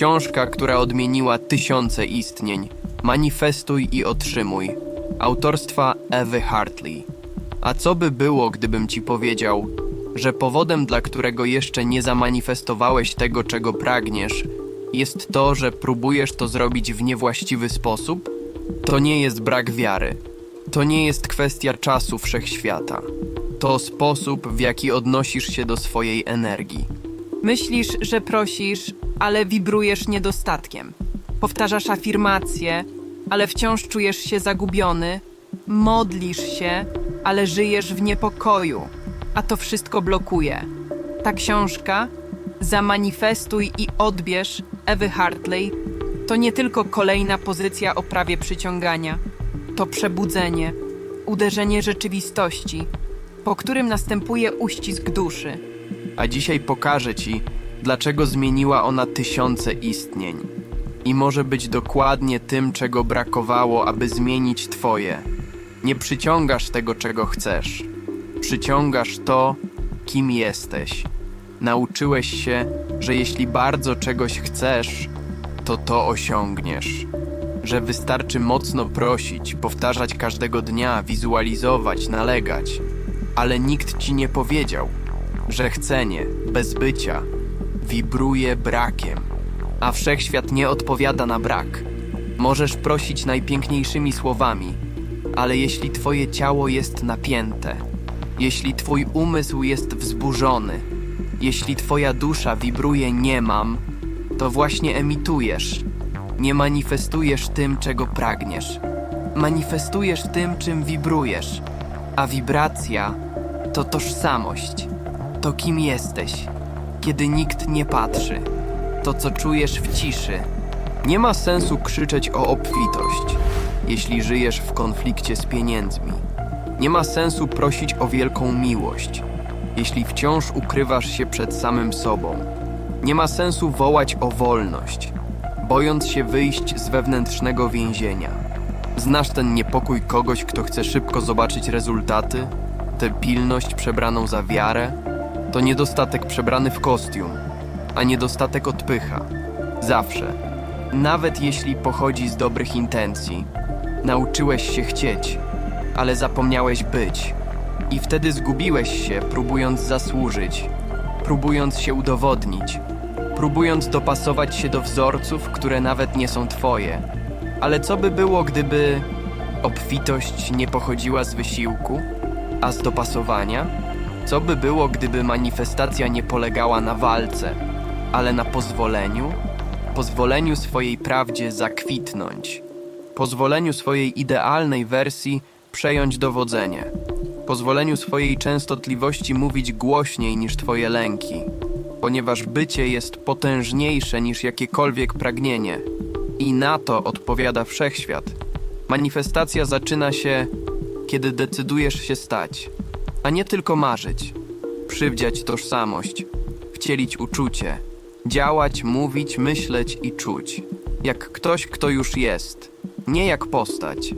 Książka, która odmieniła tysiące istnień. Manifestuj i otrzymuj. Autorstwa Ewy Hartley. A co by było, gdybym ci powiedział, że powodem, dla którego jeszcze nie zamanifestowałeś tego, czego pragniesz, jest to, że próbujesz to zrobić w niewłaściwy sposób? To nie jest brak wiary. To nie jest kwestia czasu wszechświata. To sposób, w jaki odnosisz się do swojej energii. Myślisz, że prosisz, ale wibrujesz niedostatkiem. Powtarzasz afirmacje, ale wciąż czujesz się zagubiony. Modlisz się, ale żyjesz w niepokoju, a to wszystko blokuje. Ta książka, Zamanifestuj i odbierz Ewy Hartley, to nie tylko kolejna pozycja o prawie przyciągania. To przebudzenie, uderzenie rzeczywistości, po którym następuje uścisk duszy. A dzisiaj pokażę ci, dlaczego zmieniła ona tysiące istnień. I może być dokładnie tym, czego brakowało, aby zmienić twoje. Nie przyciągasz tego, czego chcesz. Przyciągasz to, kim jesteś. Nauczyłeś się, że jeśli bardzo czegoś chcesz, to to osiągniesz. Że wystarczy mocno prosić, powtarzać każdego dnia, wizualizować, nalegać. Ale nikt ci nie powiedział, że chcenie, bez bycia, wibruje brakiem, a wszechświat nie odpowiada na brak. Możesz prosić najpiękniejszymi słowami, ale jeśli twoje ciało jest napięte, jeśli twój umysł jest wzburzony, jeśli twoja dusza wibruje nie mam, to właśnie emitujesz. Nie manifestujesz tym, czego pragniesz. Manifestujesz tym, czym wibrujesz. A wibracja to tożsamość. To kim jesteś, kiedy nikt nie patrzy. To, co czujesz w ciszy. Nie ma sensu krzyczeć o obfitość, jeśli żyjesz w konflikcie z pieniędzmi. Nie ma sensu prosić o wielką miłość, jeśli wciąż ukrywasz się przed samym sobą. Nie ma sensu wołać o wolność, bojąc się wyjść z wewnętrznego więzienia. Znasz ten niepokój kogoś, kto chce szybko zobaczyć rezultaty? Tę pilność przebraną za wiarę? To niedostatek przebrany w kostium, a niedostatek odpycha. Zawsze. Nawet jeśli pochodzi z dobrych intencji. Nauczyłeś się chcieć, ale zapomniałeś być. I wtedy zgubiłeś się, próbując zasłużyć, próbując się udowodnić, próbując dopasować się do wzorców, które nawet nie są twoje. Ale co by było, gdyby obfitość nie pochodziła z wysiłku, a z dopasowania? Co by było, gdyby manifestacja nie polegała na walce, ale na pozwoleniu? Pozwoleniu swojej prawdzie zakwitnąć, pozwoleniu swojej idealnej wersji przejąć dowodzenie, pozwoleniu swojej częstotliwości mówić głośniej niż twoje lęki, ponieważ bycie jest potężniejsze niż jakiekolwiek pragnienie. I na to odpowiada wszechświat. Manifestacja zaczyna się, kiedy decydujesz się stać, a nie tylko marzyć. Przywdziać tożsamość, wcielić uczucie, działać, mówić, myśleć i czuć. Jak ktoś, kto już jest, nie jak postać,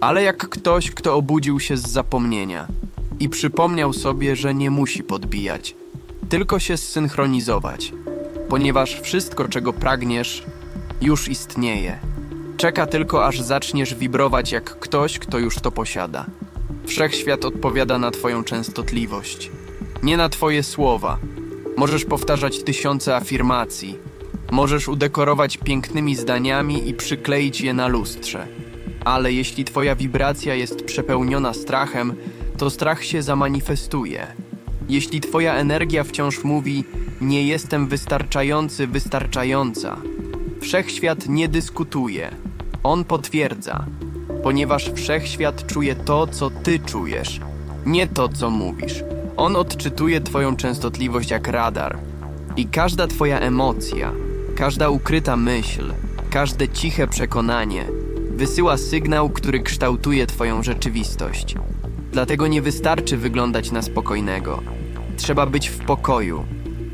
ale jak ktoś, kto obudził się z zapomnienia i przypomniał sobie, że nie musi podbijać, tylko się zsynchronizować, ponieważ wszystko, czego pragniesz, już istnieje. Czeka tylko, aż zaczniesz wibrować jak ktoś, kto już to posiada. Wszechświat odpowiada na Twoją częstotliwość, nie na Twoje słowa. Możesz powtarzać tysiące afirmacji, możesz udekorować pięknymi zdaniami i przykleić je na lustrze. Ale jeśli Twoja wibracja jest przepełniona strachem, to strach się zamanifestuje. Jeśli Twoja energia wciąż mówi: Nie jestem wystarczający, wystarczająca, wszechświat nie dyskutuje. On potwierdza, ponieważ wszechświat czuje to, co Ty czujesz, nie to, co mówisz. On odczytuje Twoją częstotliwość jak radar. I każda Twoja emocja, każda ukryta myśl, każde ciche przekonanie wysyła sygnał, który kształtuje Twoją rzeczywistość. Dlatego nie wystarczy wyglądać na spokojnego. Trzeba być w pokoju.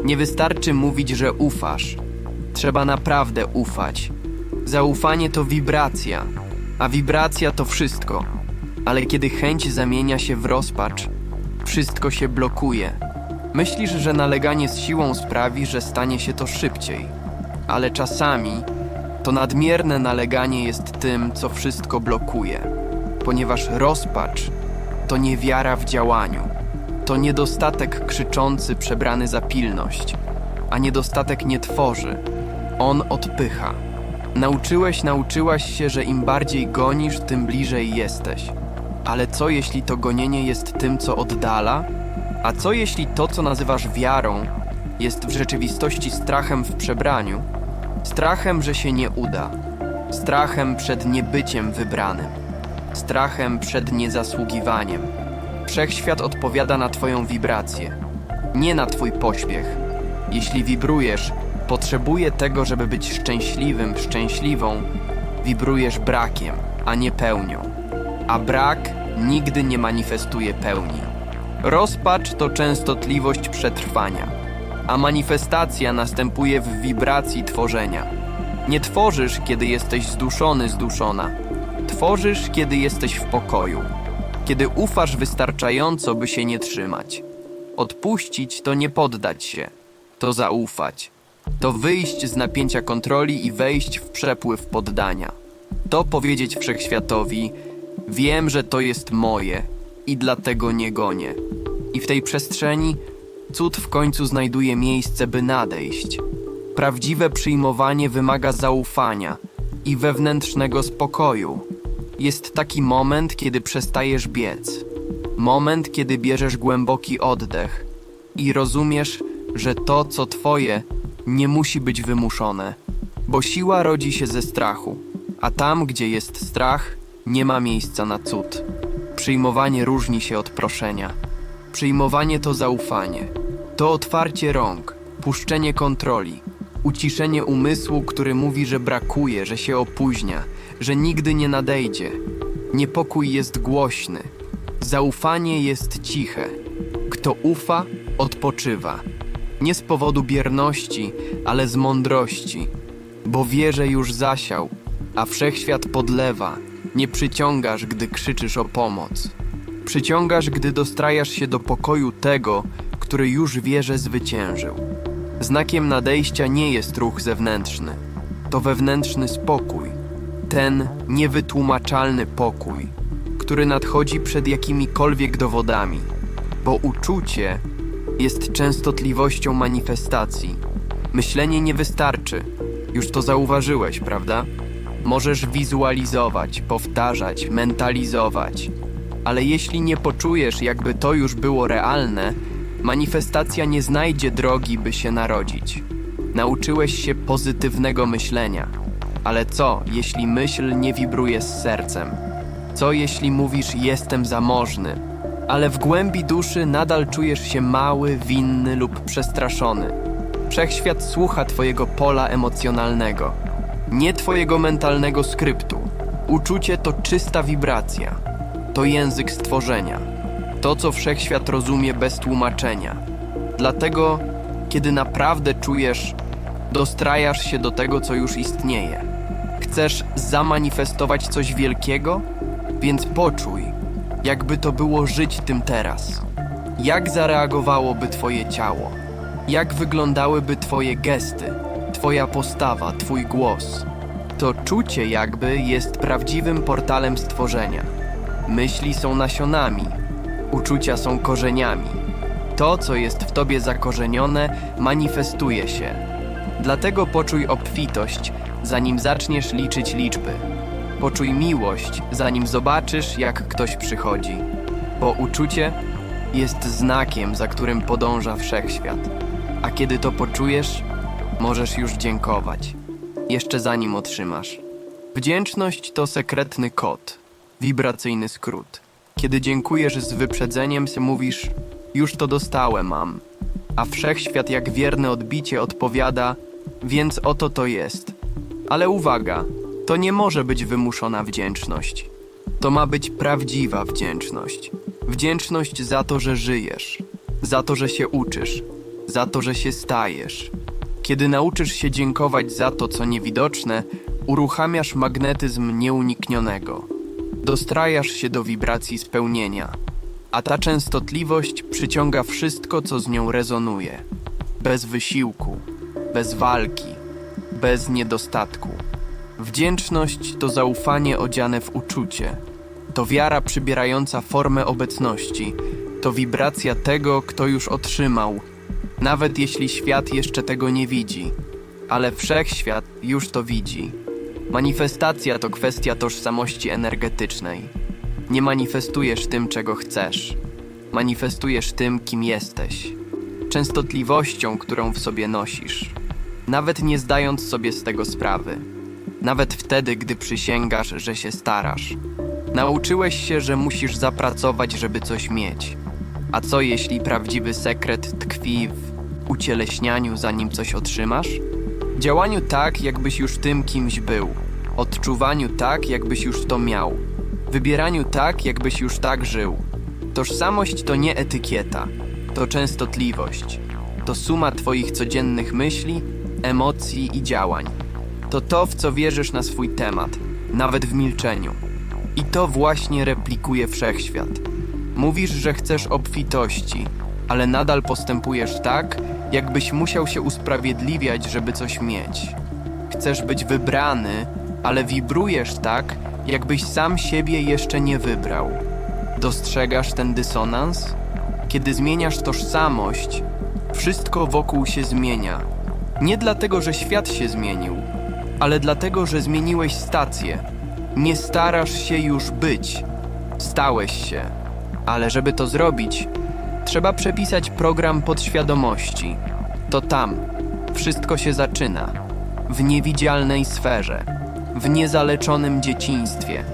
Nie wystarczy mówić, że ufasz. Trzeba naprawdę ufać. Zaufanie to wibracja, a wibracja to wszystko. Ale kiedy chęć zamienia się w rozpacz, wszystko się blokuje. Myślisz, że naleganie z siłą sprawi, że stanie się to szybciej. ale czasami to nadmierne naleganie jest tym, co wszystko blokuje, ponieważ rozpacz to niewiara w działaniu, to niedostatek krzyczący przebrany za pilność, a niedostatek nie tworzy, on odpycha. Nauczyłeś, nauczyłaś się, że im bardziej gonisz, tym bliżej jesteś. Ale co jeśli to gonienie jest tym, co oddala? A co jeśli to, co nazywasz wiarą, jest w rzeczywistości strachem w przebraniu? Strachem, że się nie uda. Strachem przed niebyciem wybranym. Strachem przed niezasługiwaniem. Wszechświat odpowiada na Twoją wibrację, nie na Twój pośpiech. Jeśli wibrujesz, potrzebuje tego, żeby być szczęśliwym, szczęśliwą, wibrujesz brakiem, a nie pełnią. A brak nigdy nie manifestuje pełni. Rozpacz to częstotliwość przetrwania, a manifestacja następuje w wibracji tworzenia. Nie tworzysz, kiedy jesteś zduszony, zduszona. Tworzysz, kiedy jesteś w pokoju, kiedy ufasz wystarczająco, by się nie trzymać. Odpuścić to nie poddać się, to zaufać. To wyjść z napięcia kontroli i wejść w przepływ poddania. To powiedzieć wszechświatowi: Wiem, że to jest moje i dlatego nie gonię. I w tej przestrzeni cud w końcu znajduje miejsce, by nadejść. Prawdziwe przyjmowanie wymaga zaufania i wewnętrznego spokoju. Jest taki moment, kiedy przestajesz biec. Moment, kiedy bierzesz głęboki oddech i rozumiesz, że to, co twoje, nie musi być wymuszone, bo siła rodzi się ze strachu, a tam, gdzie jest strach, nie ma miejsca na cud. Przyjmowanie różni się od proszenia. Przyjmowanie to zaufanie, to otwarcie rąk, puszczenie kontroli, uciszenie umysłu, który mówi, że brakuje, że się opóźnia, że nigdy nie nadejdzie. Niepokój jest głośny, zaufanie jest ciche. Kto ufa, odpoczywa. Nie z powodu bierności, ale z mądrości, bo wie, że już zasiał, a wszechświat podlewa. Nie przyciągasz, gdy krzyczysz o pomoc. Przyciągasz, gdy dostrajasz się do pokoju tego, który już wie, że zwyciężył. Znakiem nadejścia nie jest ruch zewnętrzny, to wewnętrzny spokój, ten niewytłumaczalny pokój, który nadchodzi przed jakimikolwiek dowodami, bo uczucie jest częstotliwością manifestacji. Myślenie nie wystarczy, już to zauważyłeś, prawda? Możesz wizualizować, powtarzać, mentalizować, ale jeśli nie poczujesz, jakby to już było realne, manifestacja nie znajdzie drogi, by się narodzić. Nauczyłeś się pozytywnego myślenia, ale co, jeśli myśl nie wibruje z sercem? Co jeśli mówisz jestem zamożny, ale w głębi duszy nadal czujesz się mały, winny lub przestraszony? Wszechświat słucha twojego pola emocjonalnego, nie twojego mentalnego skryptu. Uczucie to czysta wibracja, to język stworzenia, to co wszechświat rozumie bez tłumaczenia. Dlatego, kiedy naprawdę czujesz, dostrajasz się do tego, co już istnieje. Chcesz zamanifestować coś wielkiego? Więc poczuj, jakby to było żyć tym teraz. Jak zareagowałoby Twoje ciało? Jak wyglądałyby Twoje gesty, Twoja postawa, Twój głos? To czucie jakby jest prawdziwym portalem stworzenia. Myśli są nasionami, uczucia są korzeniami. To, co jest w Tobie zakorzenione, manifestuje się. Dlatego poczuj obfitość, zanim zaczniesz liczyć liczby. Poczuj miłość, zanim zobaczysz, jak ktoś przychodzi. Bo uczucie jest znakiem, za którym podąża wszechświat. A kiedy to poczujesz, możesz już dziękować. Jeszcze zanim otrzymasz. Wdzięczność to sekretny kod, wibracyjny skrót. Kiedy dziękujesz z wyprzedzeniem, mówisz: Już to dostałem, mam. A wszechświat, jak wierne odbicie, odpowiada: Więc oto to jest. Ale uwaga, to nie może być wymuszona wdzięczność. To ma być prawdziwa wdzięczność. Wdzięczność za to, że żyjesz, za to, że się uczysz, za to, że się stajesz. Kiedy nauczysz się dziękować za to, co niewidoczne, uruchamiasz magnetyzm nieuniknionego. Dostrajasz się do wibracji spełnienia, a ta częstotliwość przyciąga wszystko, co z nią rezonuje. Bez wysiłku, bez walki, bez niedostatku. Wdzięczność to zaufanie odziane w uczucie. To wiara przybierająca formę obecności. To wibracja tego, kto już otrzymał, nawet jeśli świat jeszcze tego nie widzi. Ale wszechświat już to widzi. Manifestacja to kwestia tożsamości energetycznej. Nie manifestujesz tym, czego chcesz. Manifestujesz tym, kim jesteś. Częstotliwością, którą w sobie nosisz. Nawet nie zdając sobie z tego sprawy. Nawet wtedy, gdy przysięgasz, że się starasz. Nauczyłeś się, że musisz zapracować, żeby coś mieć. A co jeśli prawdziwy sekret tkwi w ucieleśnianiu, zanim coś otrzymasz? Działaniu tak, jakbyś już tym kimś był. Odczuwaniu tak, jakbyś już to miał. Wybieraniu tak, jakbyś już tak żył. Tożsamość to nie etykieta, to częstotliwość. To suma Twoich codziennych myśli, emocji i działań. To to, w co wierzysz na swój temat, nawet w milczeniu. I to właśnie replikuje wszechświat. Mówisz, że chcesz obfitości, ale nadal postępujesz tak, jakbyś musiał się usprawiedliwiać, żeby coś mieć. Chcesz być wybrany, ale wibrujesz tak, jakbyś sam siebie jeszcze nie wybrał. Dostrzegasz ten dysonans? Kiedy zmieniasz tożsamość, wszystko wokół się zmienia. Nie dlatego, że świat się zmienił, ale dlatego, że zmieniłeś stację. Nie starasz się już być, stałeś się. Ale żeby to zrobić, trzeba przepisać program podświadomości. To tam wszystko się zaczyna. W niewidzialnej sferze, w niezaleczonym dzieciństwie,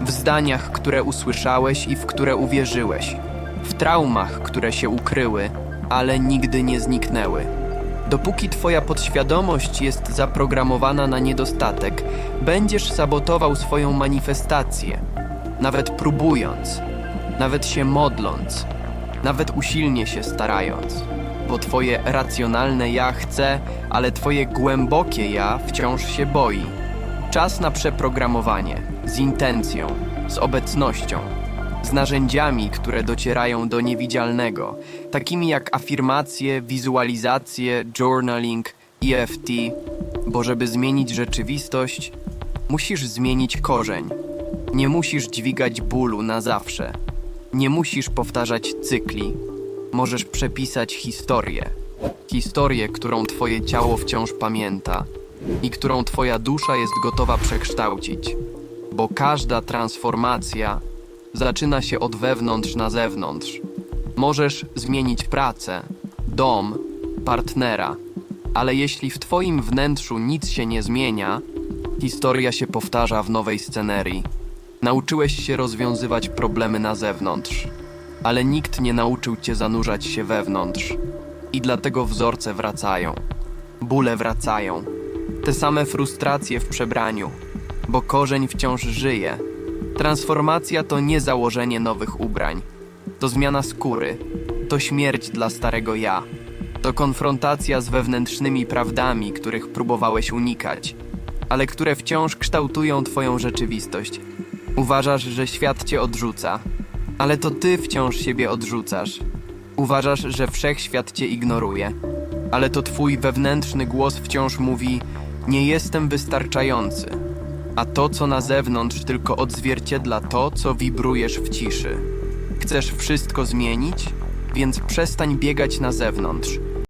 w zdaniach, które usłyszałeś i w które uwierzyłeś, w traumach, które się ukryły, ale nigdy nie zniknęły. Dopóki twoja podświadomość jest zaprogramowana na niedostatek, będziesz sabotował swoją manifestację, nawet próbując, nawet się modląc, nawet usilnie się starając, bo twoje racjonalne ja chce, ale twoje głębokie ja wciąż się boi. Czas na przeprogramowanie, z intencją, z obecnością, z narzędziami, które docierają do niewidzialnego, takimi jak afirmacje, wizualizacje, journaling, EFT, bo żeby zmienić rzeczywistość, musisz zmienić korzeń. Nie musisz dźwigać bólu na zawsze. Nie musisz powtarzać cykli. Możesz przepisać historię. Historię, którą twoje ciało wciąż pamięta i którą twoja dusza jest gotowa przekształcić. Bo każda transformacja zaczyna się od wewnątrz na zewnątrz. Możesz zmienić pracę, dom, partnera, ale jeśli w twoim wnętrzu nic się nie zmienia, historia się powtarza w nowej scenerii. Nauczyłeś się rozwiązywać problemy na zewnątrz, ale nikt nie nauczył cię zanurzać się wewnątrz. I dlatego wzorce wracają, bóle wracają, te same frustracje w przebraniu, bo korzeń wciąż żyje. Transformacja to nie założenie nowych ubrań, to zmiana skóry, to śmierć dla starego ja, to konfrontacja z wewnętrznymi prawdami, których próbowałeś unikać, ale które wciąż kształtują Twoją rzeczywistość. Uważasz, że świat Cię odrzuca, ale to Ty wciąż siebie odrzucasz. Uważasz, że wszechświat Cię ignoruje, ale to Twój wewnętrzny głos wciąż mówi: Nie jestem wystarczający. A to, co na zewnątrz, tylko odzwierciedla to, co wibrujesz w ciszy. Chcesz wszystko zmienić? Więc przestań biegać na zewnątrz.